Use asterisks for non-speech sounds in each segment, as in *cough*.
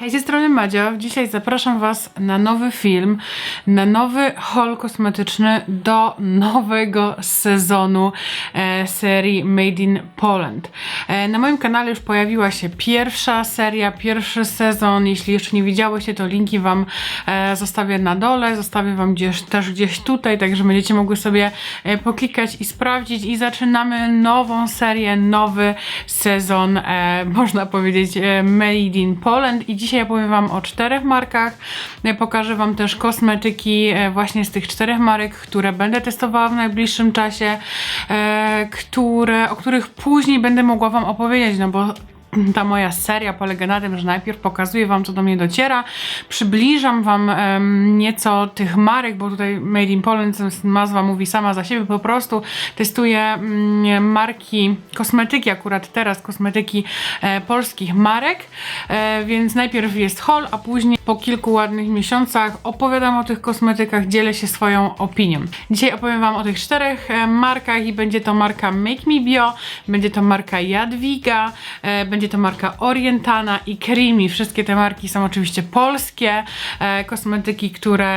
Hej, z tej strony Madzia. Dzisiaj zapraszam Was na nowy film, na nowy haul kosmetyczny do nowego sezonu e, serii Made in Poland. E, na moim kanale już pojawiła się pierwsza seria, pierwszy sezon. Jeśli jeszcze nie widziałyście, to linki Wam e, zostawię na dole, zostawię Wam gdzieś, też gdzieś tutaj, także będziecie mogły sobie e, poklikać i sprawdzić. I zaczynamy nową serię, nowy sezon, e, można powiedzieć, e, Made in Poland. I dzisiaj opowiem Wam o czterech markach. E, Pokażę Wam też kosmetyki e, właśnie z tych czterech marek, które będę testowała w najbliższym czasie, e, które, o których później będę mogła Wam opowiedzieć, no bo ta moja seria polega na tym, że najpierw pokazuję Wam, co do mnie dociera, przybliżam Wam nieco tych marek, bo tutaj Made in Poland, nazwa mówi sama za siebie, po prostu testuję mm, marki kosmetyki, akurat teraz kosmetyki e, polskich marek, e, więc najpierw jest haul, a później po kilku ładnych miesiącach opowiadam o tych kosmetykach, dzielę się swoją opinią. Dzisiaj opowiem Wam o tych czterech e, markach i będzie to marka Make Me Bio, będzie to marka Jadwiga, e, będzie to marka Orientana i Creamy. Wszystkie te marki są oczywiście polskie. E, kosmetyki, które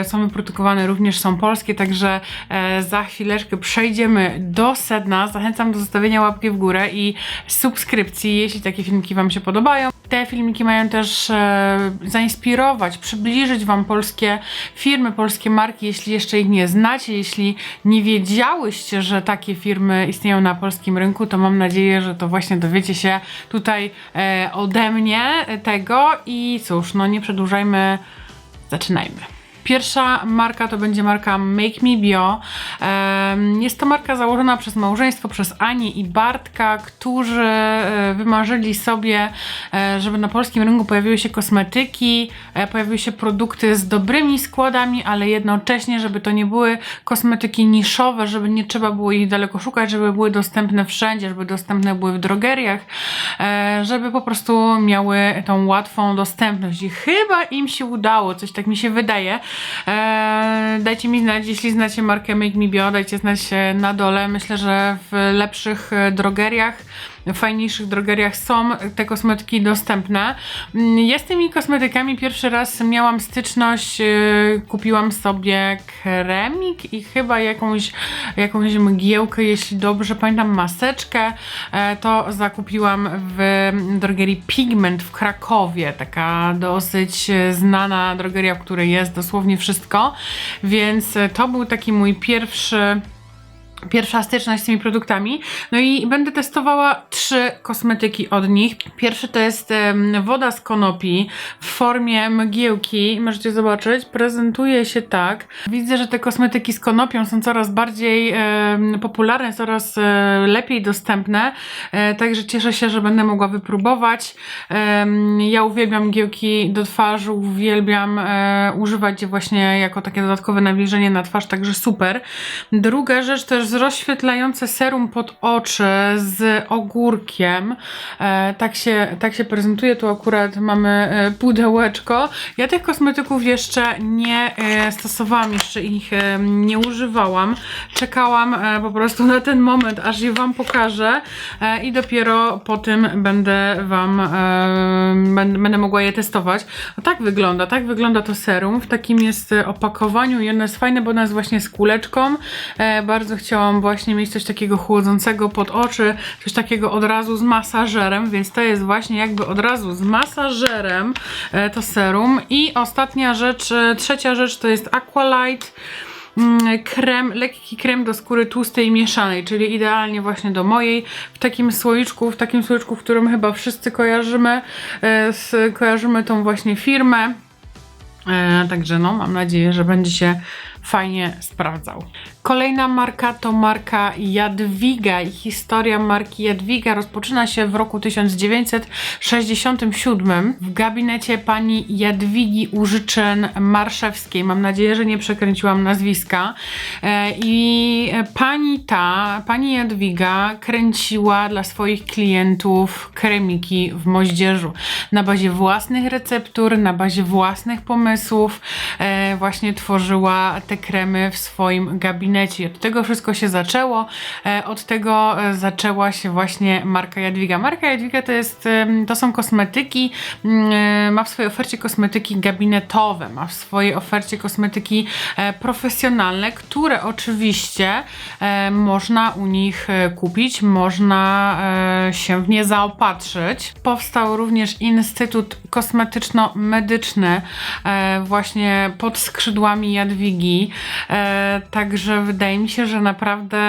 e, są wyprodukowane również są polskie, także e, za chwileczkę przejdziemy do sedna. Zachęcam do zostawienia łapki w górę i subskrypcji, jeśli takie filmiki Wam się podobają. Te filmiki mają też e, zainspirować, przybliżyć Wam polskie firmy, polskie marki, jeśli jeszcze ich nie znacie, jeśli nie wiedziałyście, że takie firmy istnieją na polskim rynku, to mam nadzieję, że to właśnie dowiecie się tutaj e, ode mnie tego i cóż, no nie przedłużajmy, zaczynajmy. Pierwsza marka to będzie marka Make Me Bio. Jest to marka założona przez małżeństwo, przez Anię i Bartka, którzy e, wymarzyli sobie, e, żeby na polskim rynku pojawiły się kosmetyki, e, pojawiły się produkty z dobrymi składami, ale jednocześnie, żeby to nie były kosmetyki niszowe, żeby nie trzeba było ich daleko szukać, żeby były dostępne wszędzie, żeby dostępne były w drogeriach, żeby po prostu miały tą łatwą dostępność. I chyba im się udało, coś tak mi się wydaje. E, dajcie mi znać, jeśli znacie markę Make Me Bio, dajcie znać na dole. Myślę, że w lepszych e, drogeriach, fajniejszych drogeriach są te kosmetyki dostępne. Mm, Ja z tymi kosmetykami pierwszy raz miałam styczność, e, kupiłam sobie kremik i chyba jakąś, jakąś mgiełkę, jeśli dobrze pamiętam, maseczkę. E, To zakupiłam w drogerii Pigment w Krakowie, taka dosyć e, znana drogeria, w której jest dosłownie wszystko, więc to był taki mój pierwszy pierwsza styczność z tymi produktami. No i będę testowała trzy kosmetyki od nich. Pierwszy to jest woda z konopi w formie mgiełki. Możecie zobaczyć, prezentuje się tak. Widzę, że te kosmetyki z konopią są coraz bardziej popularne, coraz e, lepiej dostępne. E, także cieszę się, że będę mogła wypróbować. Ja uwielbiam mgiełki do twarzy, uwielbiam e, używać je właśnie jako takie dodatkowe nawilżenie na twarz, także super. Druga rzecz to rozświetlające serum pod oczy z ogórkiem. E, tak, się, tak się prezentuje. Tu akurat mamy e, pudełeczko. Ja tych kosmetyków jeszcze nie e, stosowałam, jeszcze ich e, nie używałam. Czekałam e, po prostu na ten moment, aż je Wam pokażę e, i dopiero po tym będę Wam e, będę, będę mogła je testować. No tak wygląda, tak wygląda to serum. W takim jest opakowaniu i ono jest fajne, bo ono jest właśnie z kuleczką. E, bardzo chciałam właśnie mieć coś takiego chłodzącego pod oczy, coś takiego od razu z masażerem, więc to jest właśnie jakby od razu z masażerem e, to serum. I ostatnia rzecz, e, trzecia rzecz to jest Aqualight mm, krem, lekki krem do skóry tłustej mieszanej, czyli idealnie właśnie do mojej, w takim słoiczku, w takim słoiczku, w którym chyba wszyscy kojarzymy, e, z, kojarzymy tą właśnie firmę. E, także no, mam nadzieję, że będzie się fajnie sprawdzał. Kolejna marka to marka Jadwiga i historia marki Jadwiga rozpoczyna się w roku 1967 w gabinecie pani Jadwigi Użyczen Marszewskiej. Mam nadzieję, że nie przekręciłam nazwiska. E, I pani ta, pani Jadwiga kręciła dla swoich klientów kremiki w moździerzu na bazie własnych receptur, na bazie własnych pomysłów. E, właśnie tworzyła te kremy w swoim gabinecie. I od tego wszystko się zaczęło. E, Od tego e, zaczęła się właśnie marka Jadwiga. Marka Jadwiga to, jest, to są kosmetyki, mm, e, ma w swojej ofercie kosmetyki gabinetowe, ma w swojej ofercie kosmetyki profesjonalne, które oczywiście można u nich kupić, można się w nie zaopatrzyć. Powstał również Instytut Kosmetyczno-Medyczny właśnie pod skrzydłami Jadwigi, także wydaje mi się, że naprawdę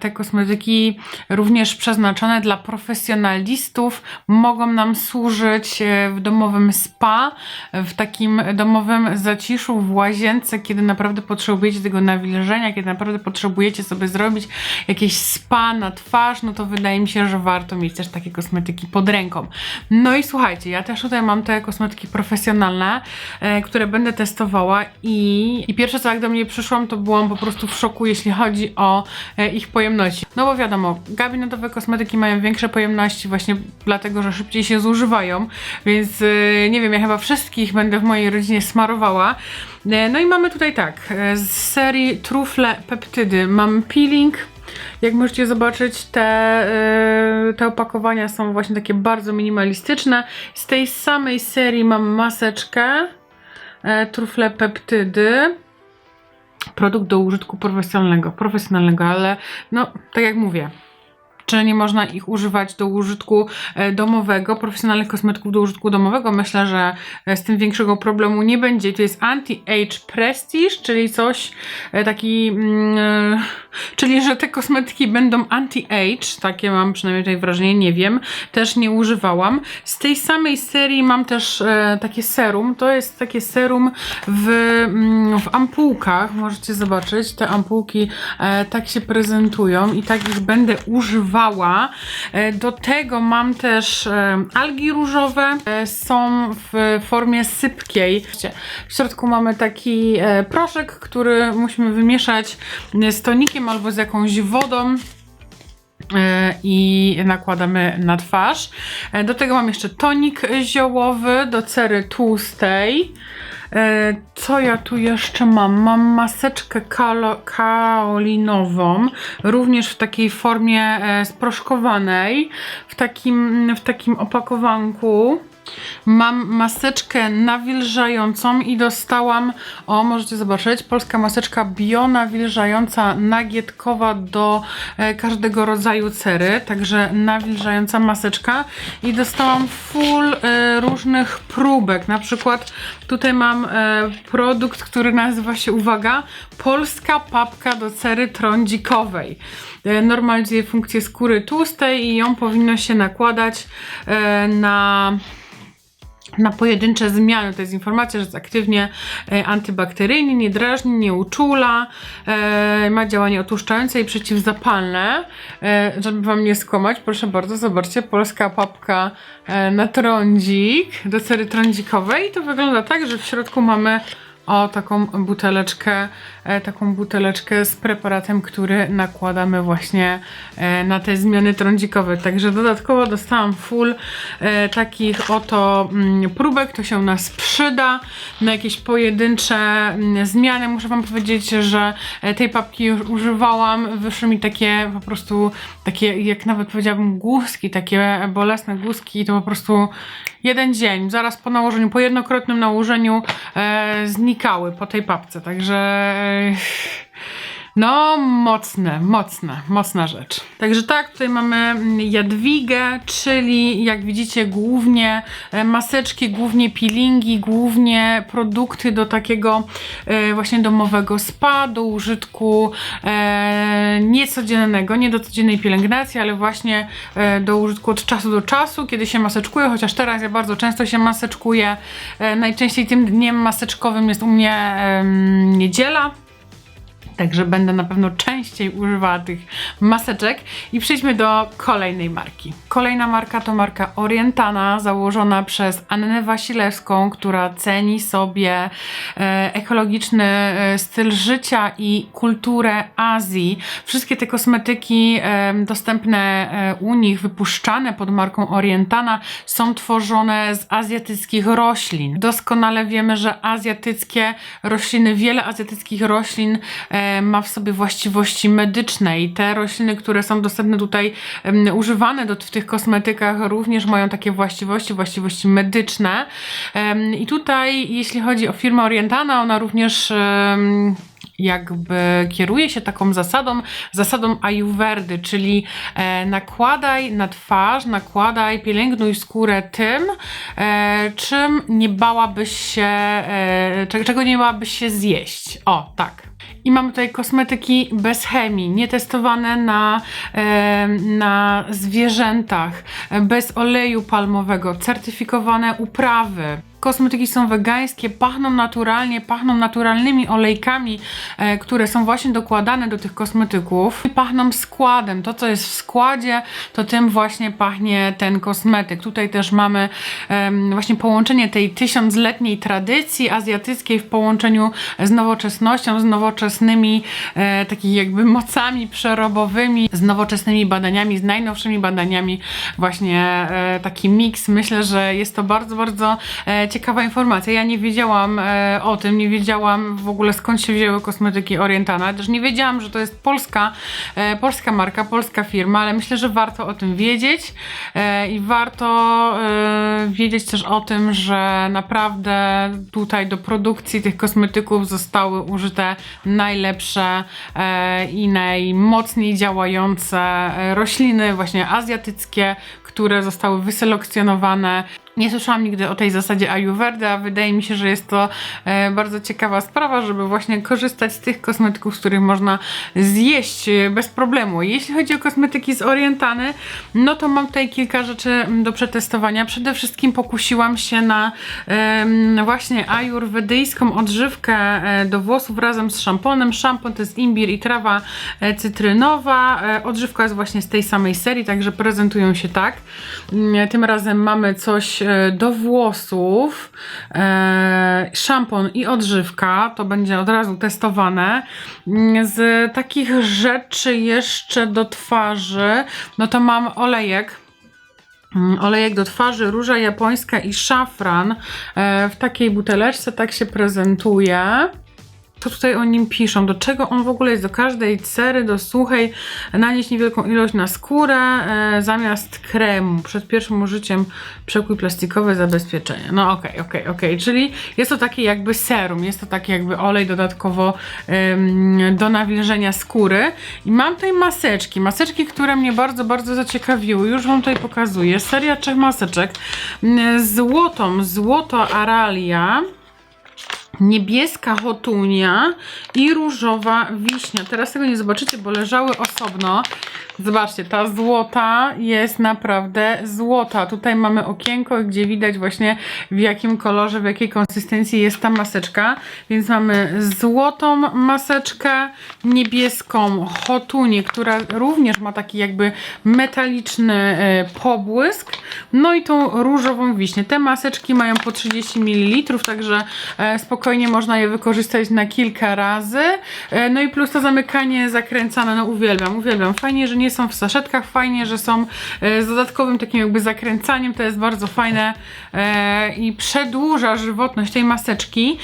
te kosmetyki również przeznaczone dla profesjonalistów mogą nam służyć e, w domowym spa, w takim domowym zaciszu, w łazience, kiedy naprawdę potrzebujecie tego nawilżenia, kiedy naprawdę potrzebujecie sobie zrobić jakieś spa na twarz, no to wydaje mi się, że warto mieć też takie kosmetyki pod ręką. No i słuchajcie, ja też tutaj mam te kosmetyki profesjonalne, e, które będę testowała i, i pierwsze co jak do mnie przyszłam, to byłam po prostu w szoku, jeśli chodzi o e, ich pojemności. No bo wiadomo, gabinetowe kosmetyki mają większe pojemności właśnie dlatego, że szybciej się zużywają, więc e, nie wiem, ja chyba wszystkich będę w mojej rodzinie smarowała. E, No i mamy tutaj tak, z serii Trufle Peptydy mam peeling, jak możecie zobaczyć, te, te opakowania są właśnie takie bardzo minimalistyczne. Z tej samej serii mam maseczkę Trufle Peptydy. Produkt do użytku profesjonalnego, profesjonalnego, ale no, tak jak mówię, czy nie można ich używać do użytku e, domowego, profesjonalnych kosmetyków do użytku domowego. Myślę, że e, z tym większego problemu nie będzie. To jest Anti-Age Prestige, czyli coś e, taki, e, czyli że te kosmetyki będą anti-age, takie mam przynajmniej tutaj wrażenie, nie wiem, też nie używałam. Z tej samej serii mam też e, takie serum, to jest takie serum w, mm, w ampułkach, możecie zobaczyć, te ampułki e, tak się prezentują i tak ich będę używała. E, Do tego mam też e, algi różowe, e, są w formie sypkiej. W środku mamy taki proszek, który musimy wymieszać z tonikiem albo z jakąś wodą i nakładamy na twarz. Do tego mam jeszcze tonik ziołowy do cery tłustej. E, Co ja tu jeszcze mam? Mam maseczkę kaolinową, również w takiej formie e, sproszkowanej, w takim, w takim opakowanku. Mam maseczkę nawilżającą i dostałam, o możecie zobaczyć, polska maseczka bionawilżająca nagietkowa do e, każdego rodzaju cery, także nawilżająca maseczka i dostałam full e, różnych próbek, na przykład tutaj mam e, produkt, który nazywa się, uwaga, polska papka do cery trądzikowej. E, normalizuje funkcję skóry tłustej i ją powinno się nakładać e, na na pojedyncze zmiany. To jest informacja, że jest aktywnie e, antybakteryjny, nie drażni, nie uczula, e, ma działanie otłuszczające i przeciwzapalne. E, żeby Wam nie skłamać, proszę bardzo, zobaczcie, polska papka na trądzik, do cery trądzikowej. I to wygląda tak, że w środku mamy o taką buteleczkę, taką buteleczkę z preparatem, który nakładamy właśnie e, na te zmiany trądzikowe. Także dodatkowo dostałam full e, takich oto mm, próbek, to się nas przyda na jakieś pojedyncze mm, zmiany. Muszę Wam powiedzieć, że e, tej papki już używałam, wyszły mi takie po prostu, takie jak nawet powiedziałabym głuski, takie bolesne głuski to po prostu jeden dzień, zaraz po nałożeniu, po jednokrotnym nałożeniu e, znikały po tej papce, także e, no mocne, mocne, mocna rzecz. Także tak, tutaj mamy jadwigę, czyli jak widzicie głównie e, maseczki, głównie peelingi, głównie produkty do takiego e, właśnie domowego spa, do użytku e, niecodziennego, nie do codziennej pielęgnacji, ale właśnie do użytku od czasu do czasu, kiedy się maseczkuję, chociaż teraz ja bardzo często się maseczkuję. Najczęściej tym dniem maseczkowym jest u mnie niedziela. Także będę na pewno częściej używała tych maseczek. I przejdźmy do kolejnej marki. Kolejna marka to marka Orientana, założona przez Annę Wasilewską, która ceni sobie e, ekologiczny e, styl życia i kulturę Azji. Wszystkie te kosmetyki e, dostępne u nich, wypuszczane pod marką Orientana, są tworzone z azjatyckich roślin. Doskonale wiemy, że azjatyckie rośliny, wiele azjatyckich roślin ma w sobie właściwości medyczne i te rośliny, które są dostępne tutaj, używane do, w tych kosmetykach, również mają takie właściwości, właściwości medyczne. I tutaj, jeśli chodzi o firmę Orientana, ona również. jakby kieruje się taką zasadą, zasadą Ayurvedy, czyli e, nakładaj na twarz, nakładaj, pielęgnuj skórę tym, e, czym nie bałabyś się, e, cze- czego nie bałabyś się zjeść. O, tak. I mamy tutaj kosmetyki bez chemii, nietestowane na, e, na zwierzętach, e, bez oleju palmowego, certyfikowane uprawy. Kosmetyki są wegańskie, pachną naturalnie, pachną naturalnymi olejkami, e, które są właśnie dokładane do tych kosmetyków. I Pachną składem. To, co jest w składzie, to tym właśnie pachnie ten kosmetyk. Tutaj też mamy em, właśnie połączenie tej tysiącletniej tradycji azjatyckiej w połączeniu z nowoczesnością, z nowoczesnymi e, takimi jakby mocami przerobowymi, z nowoczesnymi badaniami, z najnowszymi badaniami. Właśnie e, taki miks. Myślę, że jest to bardzo, bardzo e, ciekawa informacja. Ja nie wiedziałam e, o tym, nie wiedziałam w ogóle skąd się wzięły kosmetyki Orientana. Też nie wiedziałam, że to jest polska, e, polska marka, polska firma, ale myślę, że warto o tym wiedzieć e, i warto e, wiedzieć też o tym, że naprawdę tutaj do produkcji tych kosmetyków zostały użyte najlepsze e, i najmocniej działające e, rośliny, właśnie azjatyckie, które zostały wyselekcjonowane. Nie słyszałam nigdy o tej zasadzie Ayurveda, a wydaje mi się, że jest to e, bardzo ciekawa sprawa, żeby właśnie korzystać z tych kosmetyków, z których można zjeść e, bez problemu. Jeśli chodzi o kosmetyki z Orientany, no to mam tutaj kilka rzeczy mm, do przetestowania. Przede wszystkim pokusiłam się na właśnie ajurwedyjską odżywkę e, do włosów razem z szamponem. Szampon to jest imbir i trawa cytrynowa. Odżywka jest właśnie z tej samej serii, także prezentują się tak. Mm, Tym razem mamy coś do włosów, e, szampon i odżywka. To będzie od razu testowane. Mm, Z takich rzeczy jeszcze do twarzy, no to mam olejek. Mm, Olejek do twarzy, róża japońska i szafran e, w takiej buteleczce, tak się prezentuje. Co tutaj o nim piszą? Do czego on w ogóle jest? Do każdej cery, do suchej, nanieść niewielką ilość na skórę e, zamiast kremu. Przed pierwszym użyciem przekój plastikowy, zabezpieczenie. No okej, okej, okej. Czyli jest to taki jakby serum, jest to taki jakby olej dodatkowo do nawilżenia skóry. I mam tutaj maseczki. Maseczki, które mnie bardzo, bardzo zaciekawiły. Już Wam tutaj pokazuję. Seria trzech maseczek. Złotą, złoto aralia niebieska hotunia i różowa wiśnia. Teraz tego nie zobaczycie, bo leżały osobno. Zobaczcie, ta złota jest naprawdę złota. Tutaj mamy okienko, gdzie widać właśnie w jakim kolorze, w jakiej konsystencji jest ta maseczka. Więc mamy złotą maseczkę, niebieską hotunię, która również ma taki jakby metaliczny e, pobłysk. No i tą różową wiśnię. Te maseczki mają po 30 ml, także e, spokojnie można je wykorzystać na kilka razy. E, no i plus to zamykanie zakręcane, no uwielbiam, uwielbiam. Fajnie, że nie są w saszetkach, fajnie, że są e, z dodatkowym takim jakby zakręcaniem, to jest bardzo fajne e, i przedłuża żywotność tej maseczki.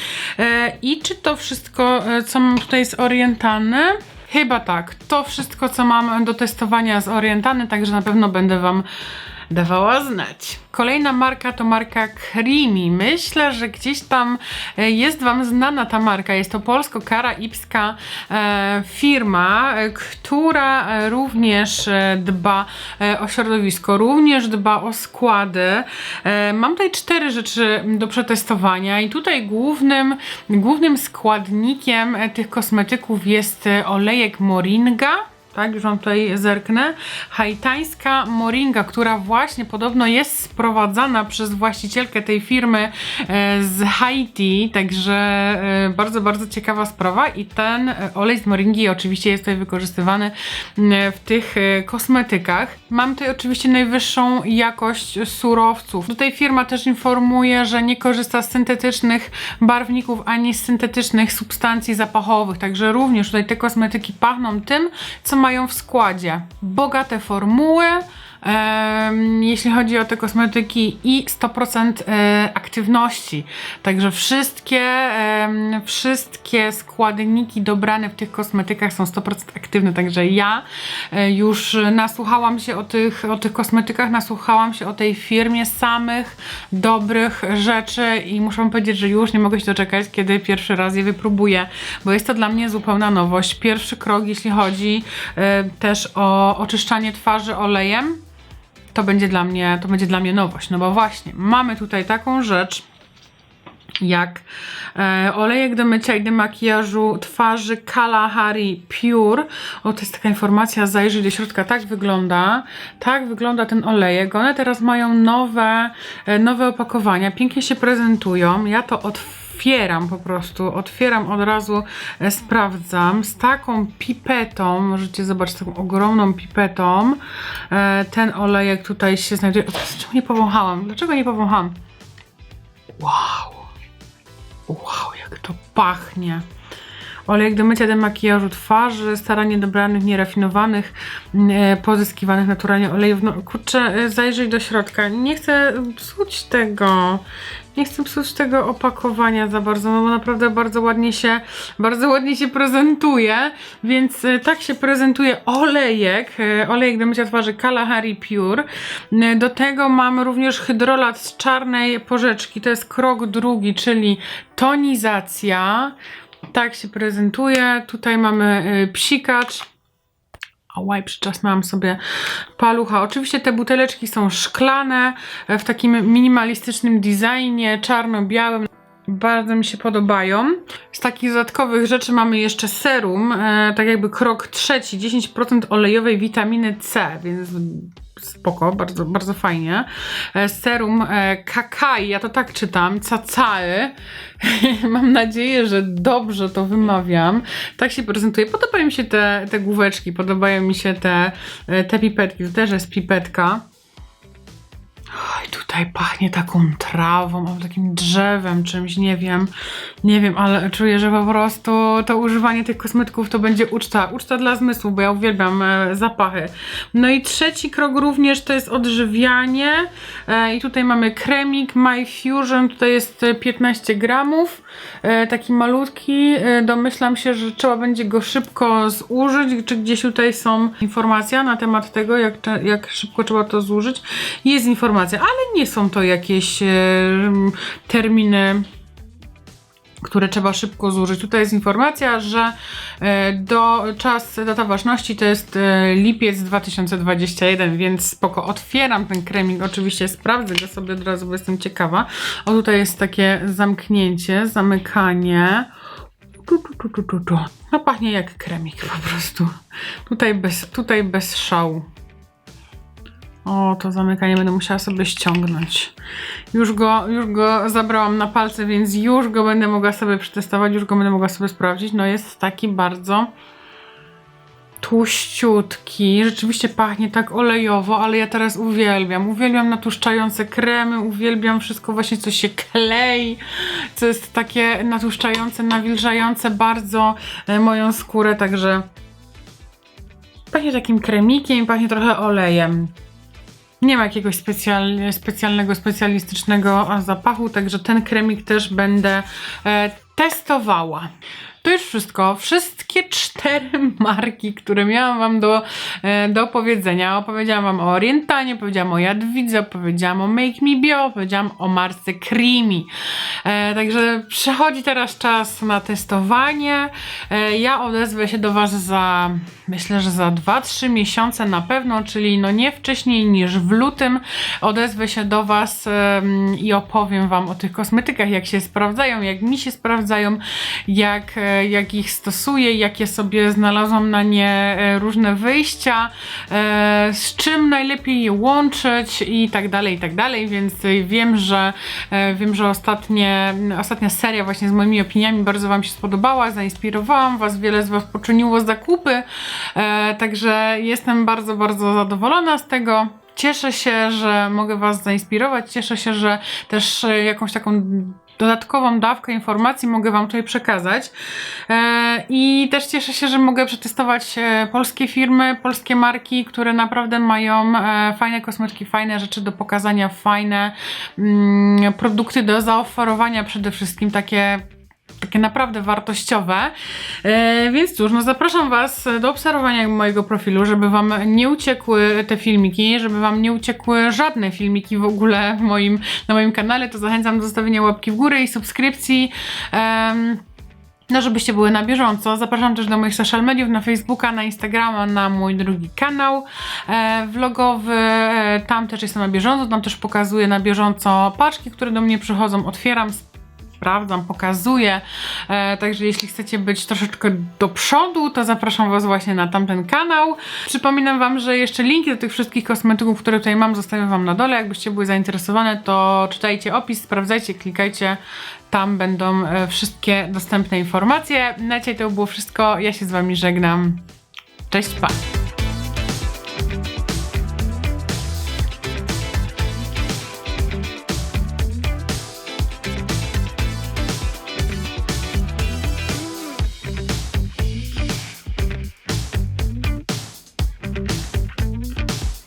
I czy to wszystko, co mam tutaj z Orientany? Chyba tak. To wszystko, co mam do testowania z Orientany, także na pewno będę Wam dawała znać. Kolejna marka to marka Creamy. Myślę, że gdzieś tam e, jest Wam znana ta marka. Jest to polsko-karaibska e, firma, e, która również dba o środowisko, również dba o składy. Mam tutaj cztery rzeczy do przetestowania i tutaj głównym, głównym składnikiem tych kosmetyków jest olejek moringa tak, już wam tutaj zerknę. Haitańska moringa, która właśnie podobno jest sprowadzana przez właścicielkę tej firmy e, z Haiti, także e, bardzo, bardzo ciekawa sprawa i ten e, olej z moringi oczywiście jest tutaj wykorzystywany w tych kosmetykach. Mam tutaj oczywiście najwyższą jakość surowców. Tutaj firma też informuje, że nie korzysta z syntetycznych barwników ani z syntetycznych substancji zapachowych, także również tutaj te kosmetyki pachną tym, co mają w składzie. Bogate formuły, jeśli chodzi o te kosmetyki i 100% e, aktywności. Także wszystkie, wszystkie składniki dobrane w tych kosmetykach są 100% aktywne. Także ja e, już nasłuchałam się o tych, o tych kosmetykach, nasłuchałam się o tej firmie samych dobrych rzeczy i muszę powiedzieć, że już nie mogę się doczekać, kiedy pierwszy raz je wypróbuję, bo jest to dla mnie zupełna nowość. Pierwszy krok, jeśli chodzi e, też o oczyszczanie twarzy olejem, to będzie dla mnie, to będzie dla mnie nowość. No bo właśnie, mamy tutaj taką rzecz, jak e, olejek do mycia i do makijażu twarzy Kalahari Pure. O, to jest taka informacja, zajrzyj do środka, tak wygląda. Tak wygląda ten olejek. One teraz mają nowe, e, nowe opakowania, pięknie się prezentują. Ja to otwieram po prostu, otwieram od razu, e, sprawdzam. Z taką pipetą, możecie zobaczyć, taką ogromną pipetą, e, ten olejek tutaj się znajduje. O, Czemu nie powąchałam? Dlaczego nie powąchałam? Wow! Wow, jak to pachnie! Olejek do mycia, do makijażu twarzy, staranie dobranych, nierafinowanych, e, pozyskiwanych naturalnie olejów. No kurczę, zajrzyj do środka. Nie chcę psuć tego. Nie chcę psuć tego opakowania za bardzo, no bo naprawdę bardzo ładnie się, bardzo ładnie się prezentuje, więc e, tak się prezentuje olejek, e, olejek do mycia twarzy Kalahari Pure. E, Do tego mamy również hydrolat z czarnej porzeczki, to jest krok drugi, czyli tonizacja. Tak się prezentuje. Tutaj mamy psikacz. A łaj, przyczasnęłam sobie palucha. Oczywiście te buteleczki są szklane, e, w takim minimalistycznym designie, czarno-białym. Bardzo mi się podobają. Z takich dodatkowych rzeczy mamy jeszcze serum, e, tak jakby krok trzeci, 10% olejowej witaminy C, więc spoko, bardzo, bardzo fajnie. E, serum e, kakai, ja to tak czytam, cacae. *laughs* Mam nadzieję, że dobrze to wymawiam. Tak się prezentuje. Podobają mi się te, te główeczki, podobają mi się te, e, te pipetki. To też jest pipetka. Oj, tutaj pachnie taką trawą, albo takim drzewem, czymś, nie wiem. Nie wiem, ale czuję, że po prostu to używanie tych kosmetyków to będzie uczta. Uczta dla zmysłu, bo ja uwielbiam e, zapachy. No i trzeci krok również to jest odżywianie. E, I tutaj mamy kremik My Fusion, tutaj jest e, 15 gramów. E, taki malutki. E, domyślam się, że trzeba będzie go szybko zużyć. Czy gdzieś tutaj są informacja na temat tego, jak, jak szybko trzeba to zużyć? Jest informacja, ale nie są to jakieś e, terminy które trzeba szybko zużyć. Tutaj jest informacja, że e, do czas, data ważności to jest e, lipiec 2021, więc spoko. Otwieram ten kremik, oczywiście sprawdzę go sobie od razu, bo jestem ciekawa. O, tutaj jest takie zamknięcie, zamykanie. Tu, tu, tu, tu, tu. No pachnie jak kremik po prostu. Tutaj bez, tutaj bez szału. O, to zamykanie będę musiała sobie ściągnąć. Już go, już go zabrałam na palce, więc już go będę mogła sobie przetestować, już go będę mogła sobie sprawdzić. No jest taki bardzo tłuściutki. Rzeczywiście pachnie tak olejowo, ale ja teraz uwielbiam. Uwielbiam natłuszczające kremy, uwielbiam wszystko właśnie, co się klei, co jest takie natłuszczające, nawilżające bardzo e, moją skórę, także pachnie takim kremikiem, pachnie trochę olejem. Nie ma jakiegoś specjal, specjalnego, specjalistycznego zapachu, także ten kremik też będę e, testowała. To już wszystko. Wszystkie cztery *laughs* marki, które miałam Wam do, e, do powiedzenia. Opowiedziałam Wam o Orientanie, powiedziałam o Jadwidze, opowiedziałam o Make Me Bio, opowiedziałam o marce Creamy. E, także przychodzi teraz czas na testowanie. E, ja odezwę się do Was za, myślę, że za 2-3 miesiące na pewno, czyli no nie wcześniej niż w lutym. Odezwę się do Was em, i opowiem Wam o tych kosmetykach, jak się sprawdzają, jak mi się sprawdzają, jak, e, e, jak ich stosuję, jakie sobie znalazłam na nie e, różne wyjścia, e, z czym najlepiej je łączyć i tak dalej, i tak dalej, więc e, wiem, że wiem, że ostatnie, ostatnia seria właśnie z moimi opiniami bardzo Wam się spodobała, zainspirowałam Was, wiele z Was poczyniło zakupy, także jestem bardzo, bardzo zadowolona z tego. Cieszę się, że mogę Was zainspirować. Cieszę się, że też jakąś taką dodatkową dawkę informacji mogę Wam tutaj przekazać. E, I też cieszę się, że mogę przetestować e, polskie firmy, polskie marki, które naprawdę mają e, fajne kosmetyki, fajne rzeczy do pokazania, fajne mm, produkty do zaoferowania przede wszystkim, takie takie naprawdę wartościowe. E, więc cóż, no zapraszam Was do obserwowania mojego profilu, żeby Wam nie uciekły te filmiki, żeby Wam nie uciekły żadne filmiki w ogóle w moim, na moim kanale, to zachęcam do zostawienia łapki w górę i subskrypcji. No, żebyście były na bieżąco. Zapraszam też do moich social mediów, na Facebooka, na Instagrama, na mój drugi kanał e, vlogowy. E, tam też jestem na bieżąco, tam też pokazuję na bieżąco paczki, które do mnie przychodzą, otwieram, sprawdzam, pokazuję. E, także jeśli chcecie być troszeczkę do przodu, to zapraszam Was właśnie na tamten kanał. Przypominam Wam, że jeszcze linki do tych wszystkich kosmetyków, które tutaj mam, zostawiam Wam na dole. Jakbyście były zainteresowane, to czytajcie opis, sprawdzajcie, klikajcie. Tam będą e, wszystkie dostępne informacje. Na dzisiaj to było wszystko. Ja się z Wami żegnam. Cześć, pa!